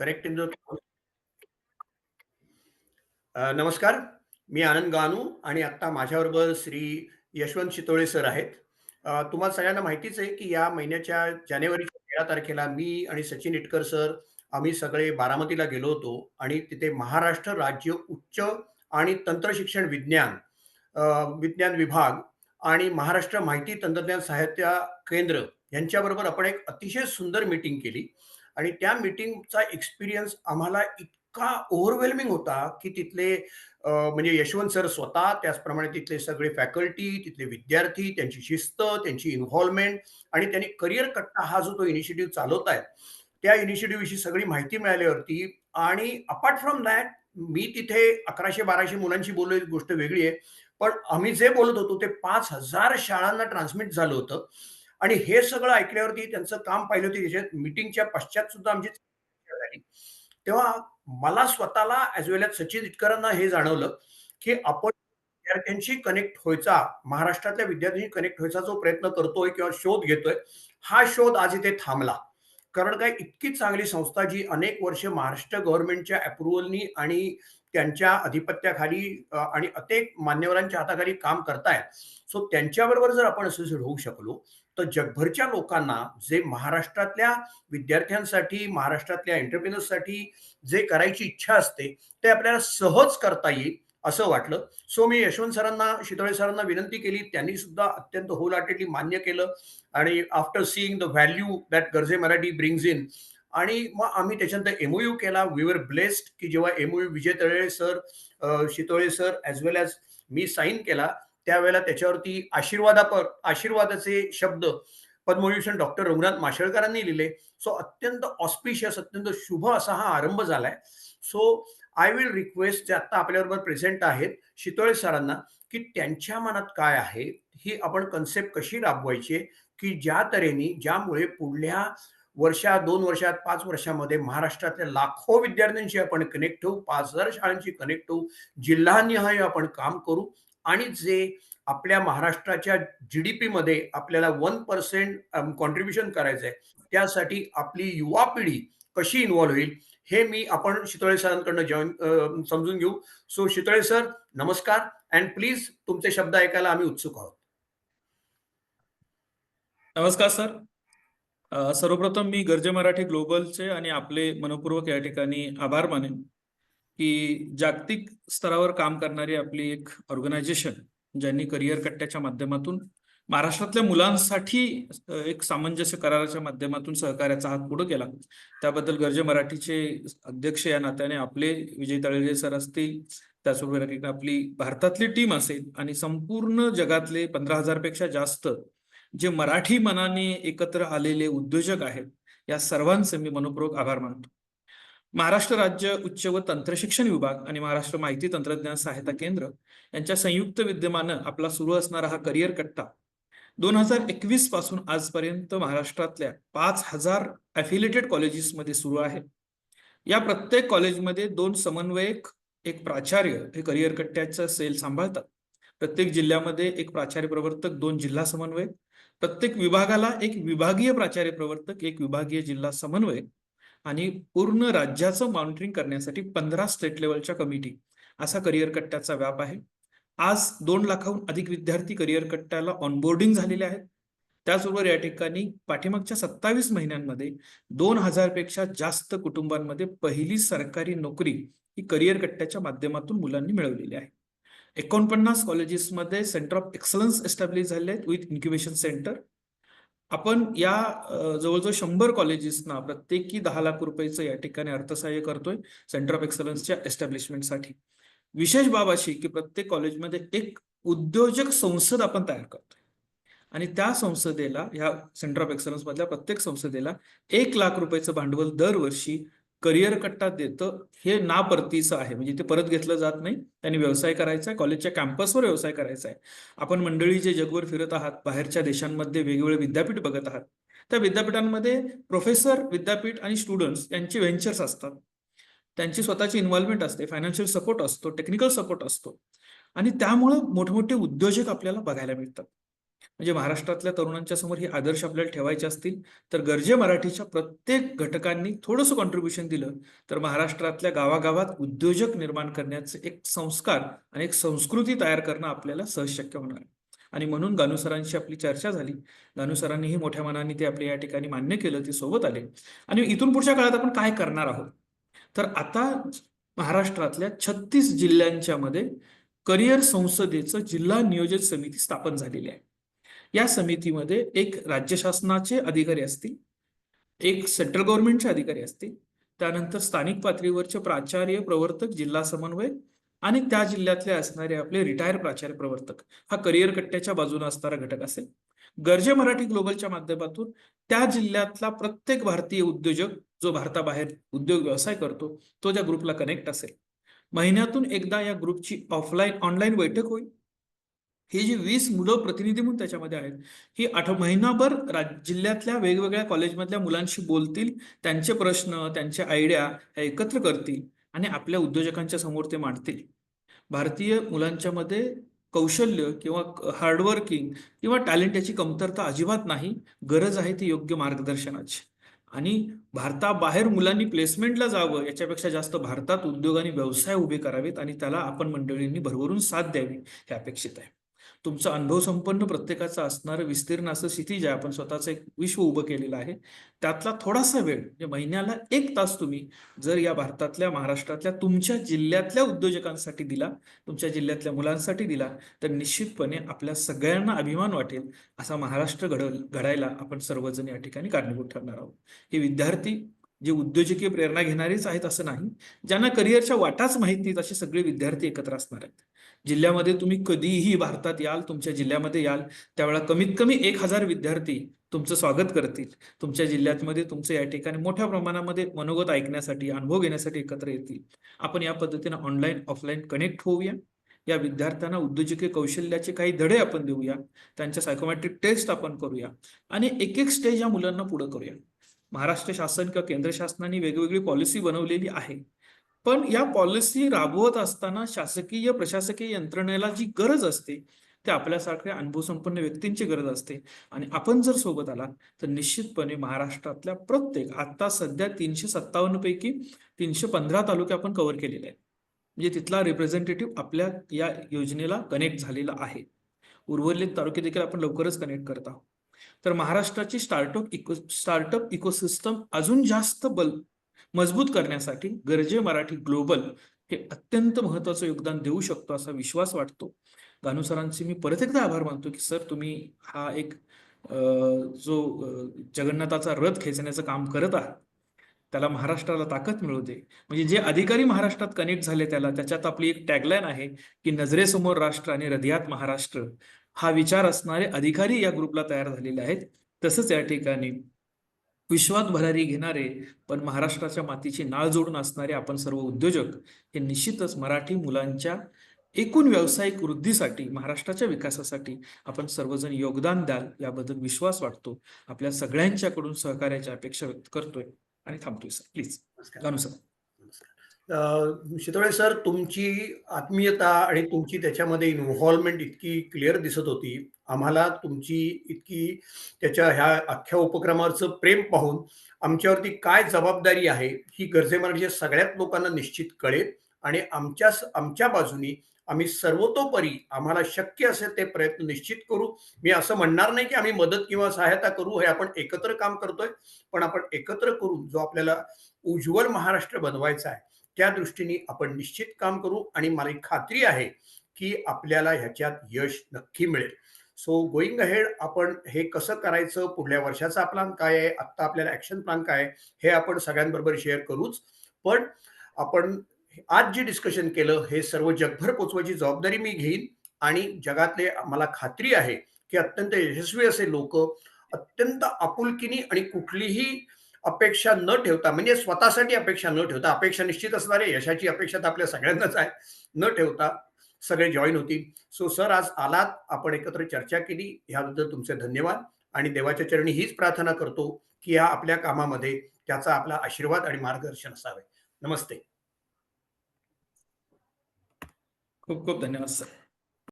Correct in the नमस्कार. मी आनंद गानू आणि आत्ता माझ्याबरोबर श्री यशवंत शितोळे सर आहेत. Uh, तुम्हाला सगळ्यांना माहितीच आहे की या महिन्याच्या जानेवारीच्या तेरा तारखेला मी आणि सचिन इटकर सर आम्ही सगळे बारामतीला गेलो होतो आणि तिथे महाराष्ट्र राज्य उच्च आणि तंत्रशिक्षण विज्ञान uh, विज्ञान विभाग आणि महाराष्ट्र माहिती तंत्रज्ञान साहित्य केंद्र यांच्याबरोबर आपण एक अतिशय सुंदर मीटिंग केली. आणि त्या मीटिंगचा एक्सपिरियन्स आम्हाला इतका ओव्हरवेल्मिंग होता की तिथले म्हणजे यशवंत सर स्वतः त्याचप्रमाणे तिथले सगळे फॅकल्टी तिथले विद्यार्थी त्यांची शिस्त त्यांची इन्व्हॉल्वमेंट आणि त्यांनी करिअर कट्टा हा जो तो इनिशिएटिव्ह चालवत आहे त्या इनिशिएटिव्ह विषयी सगळी माहिती मिळाल्यावरती आणि अपार्ट फ्रॉम दॅट मी तिथे अकराशे बाराशे मुलांशी बोललो गोष्ट वेगळी आहे पण आम्ही जे बोलत होतो ते पाच हजार शाळांना ट्रान्समिट झालं होतं. आणि हे सगळं ऐकल्यावरती त्यांचं काम पाहिलं होतं त्याच्यात मीटिंगच्या पश्चात सुद्धा आमची झाली तेव्हा मला स्वतःला ॲज वेल एज सचिन इटकरांना हे जाणवलं, की आपण विद्यार्थ्यांशी कनेक्ट व्हायचा, महाराष्ट्रातल्या विद्यार्थ्यांशी कनेक्ट व्हायचा जो प्रयत्न करतोय किंवा शोध घेतोय, हा शोध आज इथे थांबला. कारण काय इतकी चांगली संस्था जी अनेक वर्ष महाराष्ट्र गव्हर्नमेंटच्या अप्रुव्हलनी आणि त्यांच्या अधिपत्याखाली आणि अनेक मान्यवरांच्या हाताखाली काम करतायत. सो त्यांच्याबरोबर जर आपण असोसिएट होऊ शकलो, तर जगभरच्या लोकांना जे महाराष्ट्रातल्या विद्यार्थ्यांसाठी, महाराष्ट्रातल्या एंटरप्रिनर्ससाठी जे करायची इच्छा असते, ते आपल्याला सहज करता येईल असं वाटलं. सो मी यशवंत सरांना, शितोळे सरांना विनंती केली. त्यांनी सुद्धा अत्यंत होलहार्टेडली मान्य केलं आणि after seeing the value that गरजे मराठी ब्रिंग्ज इन आणि मग आम्ही त्याच्यानंतर एमओयू केला. वी वर ब्लेस्ड की जेव्हा MOU Vijay Talele sir, Shitole sir as well as मी साईन केला, त्यावेळेला त्याच्यावरती आशीर्वादापर आशीर्वादाचे शब्द पद्मविभूषण डॉक्टर रघुनाथ माशेळकरांनी लिहिले. सो अत्यंत ऑस्पिशियस, अत्यंत शुभ असा हा आरंभ झालाय. सो आय विल रिक्वेस्ट जे आता आपल्याबरोबर प्रेझेंट आहेत, शितोळे सरांना, की त्यांच्या मनात काय आहे, ही आपण कन्सेप्ट कशी राबवायची की ज्या तऱ्हेने ज्यामुळे पुढल्या वर्षात, दोन वर्षात, पाच वर्षामध्ये महाराष्ट्रातल्या लाखो विद्यार्थ्यांशी आपण कनेक्ट होऊ, पाच हजार शाळांशी कनेक्ट होऊ, जिल्हानिहाय आपण काम करू आणि जे आपल्या महाराष्ट्राच्या जी-डी-पीमध्ये आपल्याला 1% अ, कॉन्ट्रिब्युशन करायचंय, त्यासाठी आपली युवा पिढी कशी इन्व्हॉल्व होईल, हे मी आपण शितोळे सरांकडनं जॉईन समजून घेऊ. सो शितोळे सर नमस्कार अँड प्लीज तुमचे शब्द ऐकायला आम्ही उत्सुक आहोत. नमस्कार सर. सर्वप्रथम मी गर्जे मराठी ग्लोबलचे आणि आपले मनपूर्वक या ठिकाणी आभार मानेन, की जागतिक स्तरावर काम करणारी आपली एक ऑर्गनायझेशन ज्यांनी करिअर कट्ट्याच्या माध्यमातून महाराष्ट्रातल्या मुलांसाठी एक सामंजस्य कराराच्या माध्यमातून सहकार्याचा हात पुढे केला. त्याबद्दल गरजे मराठीचे अध्यक्ष या नात्याने आपले विजय तळेजे सर असतील, त्याचबरोबर आपली भारतातली टीम असेल आणि संपूर्ण जगातले 15,000 पेक्षा जास्त जे मराठी मनाने एकत्र आलेले उद्योजक आहेत, या सर्वांचे मी मनःपूर्वक आभार मानतो. महाराष्ट्र राज्य उच्च व तंत्रशिक्षण विभाग आणि महाराष्ट्र माहिती तंत्रज्ञान सहायता केंद्र यांच्या संयुक्त विद्यमानं आपला सुरू असणारा हा करिअर कट्टा 2021 पासून आजपर्यंत महाराष्ट्रातल्या पाच हजार अफिलिएटेड कॉलेजेसमध्ये सुरू आहे. या प्रत्येक कॉलेजमध्ये दोन समन्वयक, एक प्राचार्य हे करिअर कट्ट्याचं सेल सांभाळतात. प्रत्येक जिल्ह्यामध्ये एक प्राचार्य प्रवर्तक, दोन जिल्हा समन्वयक, प्रत्येक विभागाला एक विभागीय प्राचार्य प्रवर्तक, एक विभागीय जिल्हा समन्वयक आणि पूर्ण राज्याचं मॉनिटरिंग करण्यासाठी 15 स्टेट लेवलच्या कमिटी असा करिअर कट्ट्याचा व्याप आहे. आज दोन लाखाहून अधिक विद्यार्थी करिअर कट्ट्याला ऑनबोर्डिंग झालेले आहेत. त्याचबरोबर या ठिकाणी पाठीमागच्या 27 महिन्यांमध्ये दोन हजारपेक्षा जास्त कुटुंबांमध्ये पहिली सरकारी नोकरी ही करिअर कट्ट्याच्या माध्यमातून मुलांनी मिळवलेली आहे. 49 कॉलेजेसमध्ये सेंटर ऑफ एक्सलन्स एस्टॅब्लिश झाले आहेत विथ इन्क्युबेशन सेंटर. आपण या जवळजवळ जवळ-जवळ 100 कॉलेजेसना प्रत्येकी दहा लाख रुपयेचं या ठिकाणी अर्थसहाय्य करतोय सेंटर ऑफ एक्सलन्सच्या एस्टॅब्लिशमेंटसाठी. विशेष बाब अशी की प्रत्येक कॉलेजमध्ये एक उद्योजक संसद आपण तयार करतोय आणि त्या संसदेला ह्या सेंटर ऑफ एक्सलन्स मधल्या प्रत्येक संसदेला एक लाख रुपयाचं भांडवल दरवर्षी करिअर कट्टा देतं. हे ना परतीचं आहे. म्हणजे ते परत घेतलं जात नाही. त्यांनी व्यवसाय करायचा आहे, कॉलेजच्या कॅम्पसवर व्यवसाय करायचा आहे. आपण मंडळी जे जगभर फिरत आहात, बाहेरच्या देशांमध्ये वेगवेगळे विद्यापीठ बघत आहात. त्या विद्यापीठांमध्ये प्रोफेसर, विद्यापीठ आणि स्टुडंट्स यांचे व्हेंचर्स असतात. त्यांची स्वतःची इन्व्हॉल्वमेंट असते, फायनान्शियल सपोर्ट असतो, टेक्निकल सपोर्ट असतो आणि त्यामुळं मोठमोठे उद्योजक आपल्याला बघायला मिळतात. म्हणजे महाराष्ट्रातल्या तरुणांच्या समोर हे आदर्श आपल्याला ठेवायचे असतील तर गरजे मराठीच्या प्रत्येक घटकांनी थोडंसं कॉन्ट्रीब्युशन दिलं तर महाराष्ट्रातल्या गावागावात उद्योजक निर्माण करण्याचे एक संस्कार आणि एक संस्कृती तयार करणं आपल्याला सहज शक्य होणार. आहे आणि म्हणून गानुसरांशी आपली चर्चा झाली. गानुसरांनीही मोठ्या मनाने ते आपल्या या ठिकाणी मान्य केलं ते सोबत आले. आणि इथून पुढच्या काळात आपण काय करणार आहोत? तर आता महाराष्ट्रातल्या छत्तीस जिल्ह्यांच्या मध्ये करिअर संसदेचं जिल्हा नियोजन समिती स्थापन झालेली आहे. या समितीमध्ये एक राज्य शासनाचे अधिकारी असतील एक सेंट्रल गव्हर्नमेंटचे अधिकारी असतील त्यानंतर स्थानिक पातळीवरचे प्राचार्य प्रवर्तक जिल्हा समन्वय आणि त्या जिल्ह्यातले असणारे आपले रिटायर प्राचार्य प्रवर्तक. हा करिअर कट्ट्याच्या बाजूने असणारा घटक असेल. गरजे मराठी ग्लोबलच्या माध्यमातून त्या जिल्ह्यातला प्रत्येक भारतीय उद्योजक जो भारताबाहेर उद्योग व्यवसाय करतो तो त्या ग्रुपला कनेक्ट असेल. महिन्यातून एकदा या ग्रुपची ऑफलाईन ऑनलाईन बैठक होईल. ही जी वीस मुलं प्रतिनिधी म्हणून त्याच्यामध्ये आहेत ही आठ महिनाभर राज जिल्ह्यातल्या वेगवेगळ्या कॉलेजमधल्या मुलांशी बोलतील त्यांचे प्रश्न त्यांच्या आयडिया ह्या एकत्र करतील आणि आपल्या उद्योजकांच्या समोर ते मांडतील. भारतीय मुलांच्या मध्ये कौशल्य किंवा हार्डवर्किंग किंवा टॅलेंट याची कमतरता अजिबात नाही गरज आहे ती योग्य मार्गदर्शनाची. आणि भारताबाहेर मुलांनी प्लेसमेंटला जावं याच्यापेक्षा जास्त भारतात उद्योग आणि व्यवसाय उभे करावेत आणि त्याला आपण मंडळींनी भरभरून साथ द्यावी हे अपेक्षित आहे. तुमचा अनुभव संपन्न प्रत्येकाचं असणारं विस्तीर्ण असं क्षितिज आहे आपण स्वतःचं एक विश्व उभं केलेलं आहे त्यातला थोडासा वेळ म्हणजे महिन्याला एक तास तुम्ही जर या भारतातल्या महाराष्ट्रातल्या तुमच्या जिल्ह्यातल्या उद्योजकांसाठी दिला तुमच्या जिल्ह्यातल्या मुलांसाठी दिला तर निश्चितपणे आपल्या सगळ्यांना अभिमान वाटेल असा महाराष्ट्र घड घडायला आपण सर्वजण या ठिकाणी कारणीभूत ठरणार आहोत. हे विद्यार्थी जे उद्योजकीय प्रेरणा घेणारेच आहेत असं नाही ज्यांना करिअरच्या वाटाच माहीत नाहीत असे सगळे विद्यार्थी एकत्र असणार आहेत. जिल्ह्यामध्ये तुम्ही कधीही भारतात याल तुमच्या जिल्ह्यामध्ये याल त्यावेळेला कमीत कमी एक हजार विद्यार्थी तुमचं स्वागत करतील. तुमच्या जिल्ह्यामध्ये तुमचं या ठिकाणी मोठ्या प्रमाणामध्ये मनोगत ऐकण्यासाठी अनुभव घेण्यासाठी एकत्र येतील. आपण या पद्धतीनं ऑनलाईन ऑफलाईन कनेक्ट होऊया. या विद्यार्थ्यांना उद्योजकीय कौशल्याचे काही धडे आपण देऊया. त्यांच्या सायकोमॅट्रिक टेस्ट आपण करूया. आणि एक एक स्टेज या मुलांना पुढे करूया. महाराष्ट्र शासन किंवा केंद्र शासनाने वेगवेगळी पॉलिसी बनवलेली आहे. पण या पॉलिसी राबवत असताना शासकीय प्रशासकीय यंत्रणेला जी गरज असते ते आपल्यासारख्या अनुभवसंपन्न व्यक्तींची गरज असते. आणि आपण जर सोबत आला तर निश्चितपणे महाराष्ट्रातल्या प्रत्येक आता सध्या तीनशे सत्तावन्न पैकी तीनशे पंधरा तालुके आपण कव्हर केलेले आहेत. म्हणजे तिथला रिप्रेझेंटेटिव्ह आपल्या या योजनेला कनेक्ट झालेला आहे. उर्वरित तालुके देखील आपण लवकरच कनेक्ट करत आहोत. तर महाराष्ट्राची स्टार्टअप इको स्टार्टअप इकोसिस्टम अजून जास्त बल मजबूत करण्यासाठी गरजे मराठी ग्लोबल हे अत्यंत महत्वाचं योगदान देऊ शकतो असा विश्वास वाटतो. गानू सरांचे मी परत एकदा आभार मानतो की सर तुम्ही हा एक जो जगन्नाथाचा रथ खेचण्याचं काम करत आहात त्याला महाराष्ट्राला ताकद मिळू दे. म्हणजे जे अधिकारी महाराष्ट्रात कनेक्ट झाले त्याला त्याच्यात आपली एक टॅगलाईन आहे की नजरेसमोर राष्ट्र आणि हृदयात महाराष्ट्र. हा विचार असणारे अधिकारी या ग्रुपला तयार झालेले आहेत. तसंच या ठिकाणी विश्वात भरारी घेणारे पण महाराष्ट्राच्या मातीची नाळ जोडून असणारे आपण सर्व उद्योजक हे निश्चितच मराठी मुलांच्या एकूण व्यावसायिक वृद्धीसाठी महाराष्ट्राच्या विकासासाठी आपण सर्वजण योगदान द्याल याबद्दल विश्वास वाटतो. आपल्या सगळ्यांच्याकडून सहकार्याची अपेक्षा व्यक्त करतोय. आणि थांबतोय sir please sir Shitole sir तुमची आत्मीयता आणि तुमची त्याच्यामध्ये इन्व्हॉल्वमेंट इतकी क्लिअर दिसत होती. आम्हाला तुमची इतकी त्याच्या ह्या अख्ख्या उपक्रमावरचं प्रेम पाहून आमच्यावरती काय जबाबदारी आहे ही गरजे सगळ्यात सगळ्याच लोकांना निश्चित कळेल आणि आमच्या आमच्या बाजूनी आम्ही सर्वतोपरी आम्हाला शक्य असेल ते प्रयत्न निश्चित करू. मी असं म्हणणार नाही की आम्ही मदत किंवा सहायता करू हे आपण एकत्र काम करतोय पण आपण एकत्र करून जो आपल्याला उज्ज्वल महाराष्ट्र बनवायचा आहे त्या दृष्टीने आपण निश्चित काम करू आणि मला खात्री आहे की आपल्याला ह्याच्यात यश नक्की मिळेल. सो गोईंग अहेड आपण हे कसं करायचं? पुढल्या वर्षाचा प्लान काय आहे? आत्ता आपल्याला ऍक्शन प्लान काय आहे? हे आपण सगळ्यांबरोबर शेअर करूच. पण आपण आज जे डिस्कशन केलं हे सर्व जगभर पोचवायची जबाबदारी मी घेईन आणि जगातले मला खात्री आहे की अत्यंत यशस्वी असे लोक अत्यंत आपुलकीनी आणि कुठलीही अपेक्षा न ठेवता म्हणजे स्वतःसाठी अपेक्षा न ठेवता अपेक्षा निश्चित असणारे यशाची अपेक्षा तर आपल्या सगळ्यांनाच आहे न ठेवता सगळे जॉईन होतील. सो सर आज आलात आपण एकत्र चर्चा केली ह्याबद्दल तुमचे धन्यवाद आणि देवाच्या चरणी हीच प्रार्थना करतो की या आपल्या कामामध्ये त्याचा आपला आशीर्वाद आणि मार्गदर्शन असावे. नमस्ते. खूप खूप धन्यवाद सर